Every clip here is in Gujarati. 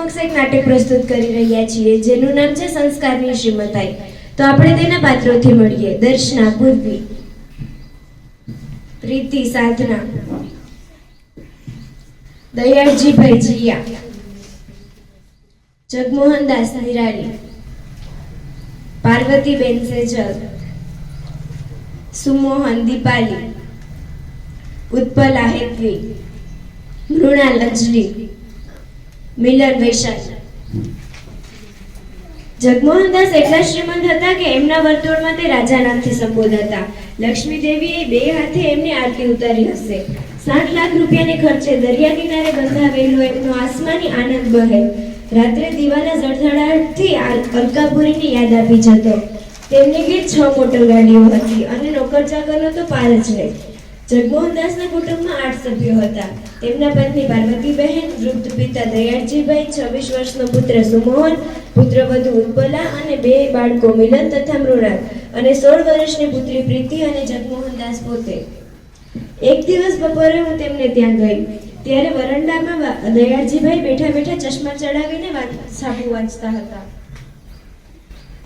સમક્ષ એક નાટક પ્રસ્તુત કરી રહ્યા છીએ, જેનું નામ છે સંસ્કારની શ્રીમતાઈ. તો આપણે તેના પાત્રોથી મળીએ. દર્શના પૂર્વી પ્રીતિ, સાધના. દયાળજીભાઈ જીયા જગમોહનદાસ નિરાળી. પાર્વતીબેન સેજલ. સુમોહન દીપાલી. ઉત્પલા હેતવી. મૃણા લજલી મિલન વૈશાખ જગમોહનદાસ એટલા શ્રીમંત હતા કે એમના વર્તુળમાં તે રાજા નામથી સંબોધાતા લક્ષ્મી દેવીએ બે હાથે એમની આરતી ઉતારી હશે. સાત લાખ રૂપિયાને ખર્ચે દરિયા કિનારે બંધાવેલો એમનો આસમાની આનંદ બહે રાત્રે દીવાના જળઝળાટથી અલકાપુરીની યાદ આપી જતો. તેમની ગીત છ મોટર ગાડીઓ હતી અને નોકર ચાકરનો તો પાર જ નહીં જગમોહનદાસના કુટુંબમાં આઠ સભ્યો હતા. તેમના પત્ની પાર્વતીબહેન, વૃદ્ધ પિતા દયાળજીભાઈ, છવ્વીસ વર્ષનો પુત્ર સુમોહન પુત્રવધુ ઉત્પલા અને બે બાળકો મિલન તથા મૃણાલ અને સોળ વર્ષની પુત્રી પ્રીતિ અને જગમોહનદાસ પોતે. એક દિવસ બપોરે હું તેમને ત્યાં ગઈ. ત્યારે વરંડામાં દયાળજીભાઈ બેઠા બેઠા ચશ્મા ચડાવીને વાત છાપુ વાંચતા હતા.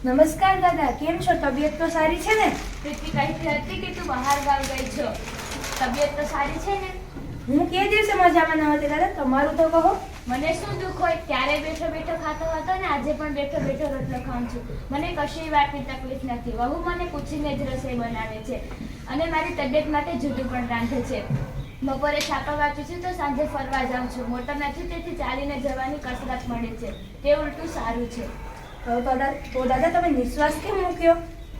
નમસ્કાર દાદા, કેમ છો? તબિયત તો સારી છે ને? પ્રીતિ કહેતી હતી કે તું બહાર ગામ ગઈ છો? તબિયત તો સારી છે ને? હું કે દિવસે મજામાં ન હતી દાદા તમારું તો કહો. મને શું દુઃખ હોય? ત્યારે બેઠો બેઠો ખાતો હતો ને આજે પણ બેઠો બેઠો રોટલો ખાઉં છું. મને કશી વાતની તકલીફ નથી. વહુ મને પૂછીને જ રસોઈ બનાવે છે અને મારી તબિયત માટે જુદું પણ રાંધે છે. બપોરે છાપા વાંચું છું તો સાંજે ફરવા જાઉં છું. મોટર નથી તેથી ચાલીને જવાની કસરત મળે છે. તે ઉલટું સારું છે. તો દાદા તો દાદા તમે નિશ્વાસ કેમ મૂક્યો?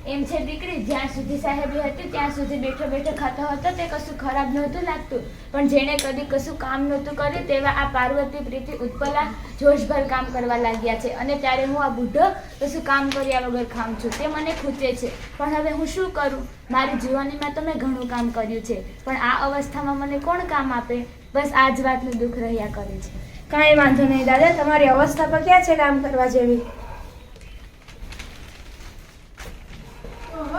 એમ છે દીકરી, જ્યાં સુધી સાહેબી હતી, ત્યાં સુધી બેઠો બેઠો ખાતો હતો, તે કશું ખરાબ નહોતું લાગતું. પણ જેણે કદી કશું કામ નહોતું કર્યું, તેવા આ પાર્વતી પ્રીતિ ઉત્પલા જોશભર કામ કરવા લાગ્યા છે. અને ત્યારે હું આ બુઢો કશું કામ કર્યા વગર ખામ છું. તે મને ખૂચે છે. પણ હવે હું શું કરું? મારી જીવનીમાં તો મેં ઘણું કામ કર્યું છે. પણ આ અવસ્થામાં મને કોણ કામ આપે? બસ આ જ વાતનું દુઃખ રહ્યા કરે છે. કાંઈ વાંધો નહીં, દાદા. તમારી અવસ્થા પર ક્યાં છે કામ કરવા જેવી?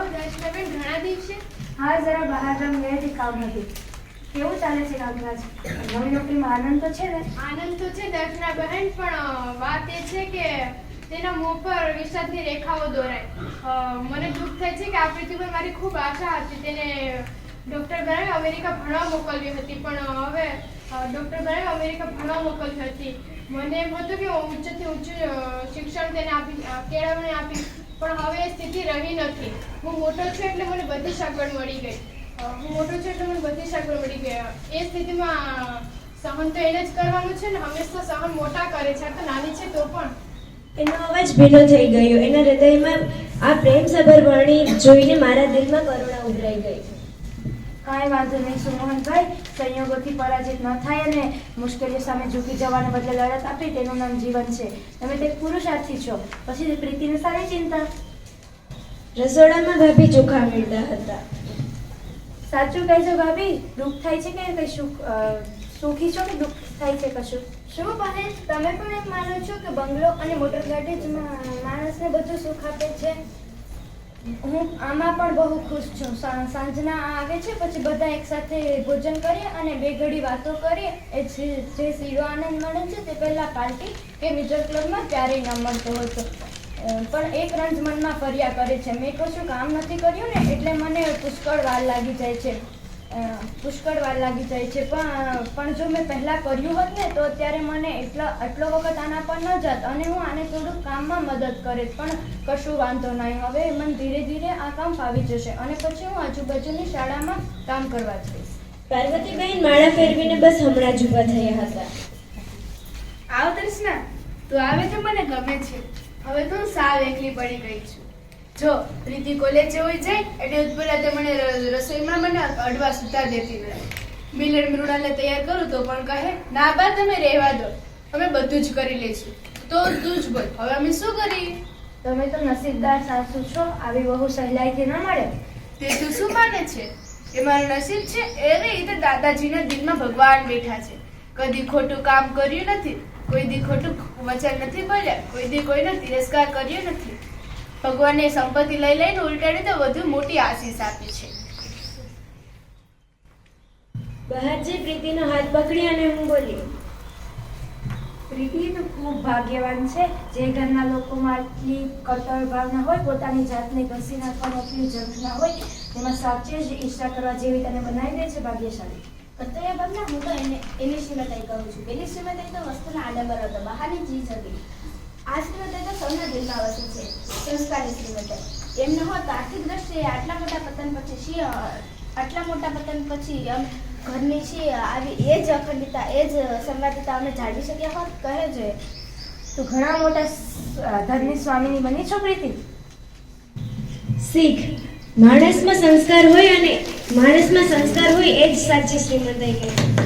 ઓહો દર્શનાબેન ઘણા દિવસે? હા જરા બહાર ગામ હતી કામ હતી કેવું ચાલે છે કામકાજ નવી નોકરીમાં આનંદ તો છે ને? આનંદ તો છે દર્શનાબેન પણ વાત એ છે કે તેના મોં પર વિષાદની રેખાઓ દોરાય. મને દુઃખ થાય છે કે આ પૃથ્વી પર મારી ખૂબ આશા હતી. તેને ડૉક્ટર બનાવી અમેરિકા ભણવા મોકલવી હતી પણ હવે ડૉક્ટર બનાવી અમેરિકા ભણવા મોકલવી હતી. મને એમ હતું કે હું ઉચ્ચ શિક્ષણ તેને આપી કેળવણી આપી. પણ હવે એ સ્થિતિ રહી નથી. હું મોટો છું એટલે મને બધી સગવડ મળી ગઈ. હું મોટો છું એટલે મને બધી સગવડ મળી ગઈ. એ સ્થિતિમાં સહન તો એને જ કરવાનું છે ને હંમેશા સહન મોટા કરે છે આ તો નાની છે તો પણ. એનો અવાજ ભીનો થઈ ગયો. એના હૃદયમાં આ પ્રેમ સભર વર્ણી જોઈને મારા દિલમાં કરુણા ઉભરાઈ ગઈ. કાંઈ વાંધો નહીં સુમોહનભાઈ. સંયોગોથી પરાજિત ન થાય અને મુશ્કેલીઓ સામે ઝૂકી જવાને બદલે લડત આપી તેનું નામ જીવન છે. તમે તે પુરુષાર્થી છો. પછી પ્રીતિને સારી ચિંતા? રસોડામાં ભાભી ચોખા મેળતા હતા. સાચું કહેજો ભાભી? દુઃખ થાય છે કે કશું સુખી છો કે દુઃખ થાય છે કશું? શું બહેન તમે પણ એમ માનો છો કે બંગલો અને મોટર ગાડી જ માણસને બધું સુખ આપે છે? હું આમાં પણ બહુ ખુશ છું. સાંજના આવે છે, પછી બધા એકસાથે ભોજન કરીએ અને બે ઘડી વાતો કરીએ. એ જે સીધો આનંદ મળે છે તે પહેલાં પાર્ટી કે મિત્ર ક્લબમાં ક્યારેય ન મળતો હતો પણ એક રંજ મનમાં ફર્યા કરે છે. મેં કશું કામ નથી કર્યું ને, એટલે મને પુષ્કળ વાર લાગી જાય છે. પુષ્કળ વાર લાગી જાય છે. પણ પણ જો મેં પહેલાં કર્યું હોત ને તો અત્યારે મને એટલો આટલો વખત આના પર ન જાત અને હું આને થોડુંક કામમાં મદદ કરે પણ કશું વાંધો નહીં. હવે મને ધીરે ધીરે આ કામ ફાવી જશે અને પછી હું આજુબાજુની શાળામાં કામ કરવા જઈશ. પાર્વતીબેન માળા ફેરવીને બસ હમણાં જ ઊભા થયા હતા. આવ દર્શના તું આવે તો મને ગમે છે. હવે તો હું સાવ એકલી પડી ગઈ છું. જો પ્રીતિ કોલેજ હોય જાય એટલે ઉત્પલા તે મને રસોઈમાં મને અડવા સુતા દેતી નથી. મિલન મૃણાલને તૈયાર કરું તો પણ કહે ના બા તમે રહેવા દો. અમે બધું જ કરી લઈશું. તો તું જ બોલ હવે અમે શું કરીએ? તમે તો નસીબદાર સાસુ છો આવી બહુ સહેલાઈથી ન મળે. તે તું શું માને છે? એ મારું નસીબ છે એ તો દાદાજીના દિલમાં ભગવાન બેઠા છે. કદી ખોટું કામ કર્યું નથી કોઈ દી ખોટું વચન નથી બોલ્યા કોઈ દી કોઈનો તિરસ્કાર કર્યો નથી. ભગવાને સંપત્તિ લઈ લઈને ઉલટાડી તો વધુ મોટી આશીષ આપી છે. બહારજી પ્રીતિનો હાથ પકડી અને હું બોલી, પ્રીતિ, તો ખૂબ ભાગ્યવાન છે. જે ઘરના લોકોમાં આટલી કર્તવ્ય ભાવના હોય, પોતાની જાતને ઘસી નાખવાની આટલી જરૂર હોય, તેમાં સાચે જ ઈચ્છા કરવા જેવી તને બનાવી દે છે, ભાગ્યશાળી. અત્યારે ભાગના હું તો એને, એની શ્રીમતાઈ કહું છું. પેલી શ્રીમતાઈ તો વસ્તુના આડંબર હતો. બહારની ચીજ હતી. આ શ્રીમતાઈ તો સૌના દિલમાં વસે છે. સંસ્કારી શ્રીમતાઈ એમ ન હોત તો આર્થિક દ્રષ્ટિએ આટલા મોટા પતન પછી શી આટલા મોટા પતન પછી એમ ઘરની શી આવી એ જ અખંડિતા એ જ સંવાદિતા અમે જાળવી શક્યા હોત? કહે છે તું ઘણા મોટા ધર્મની સ્વામીની બની છોકરીથી શીખ. માણસમાં સંસ્કાર હોય અને માણસમાં સંસ્કાર હોય એ જ સાચી શ્રીમંતાઈ કહેવાય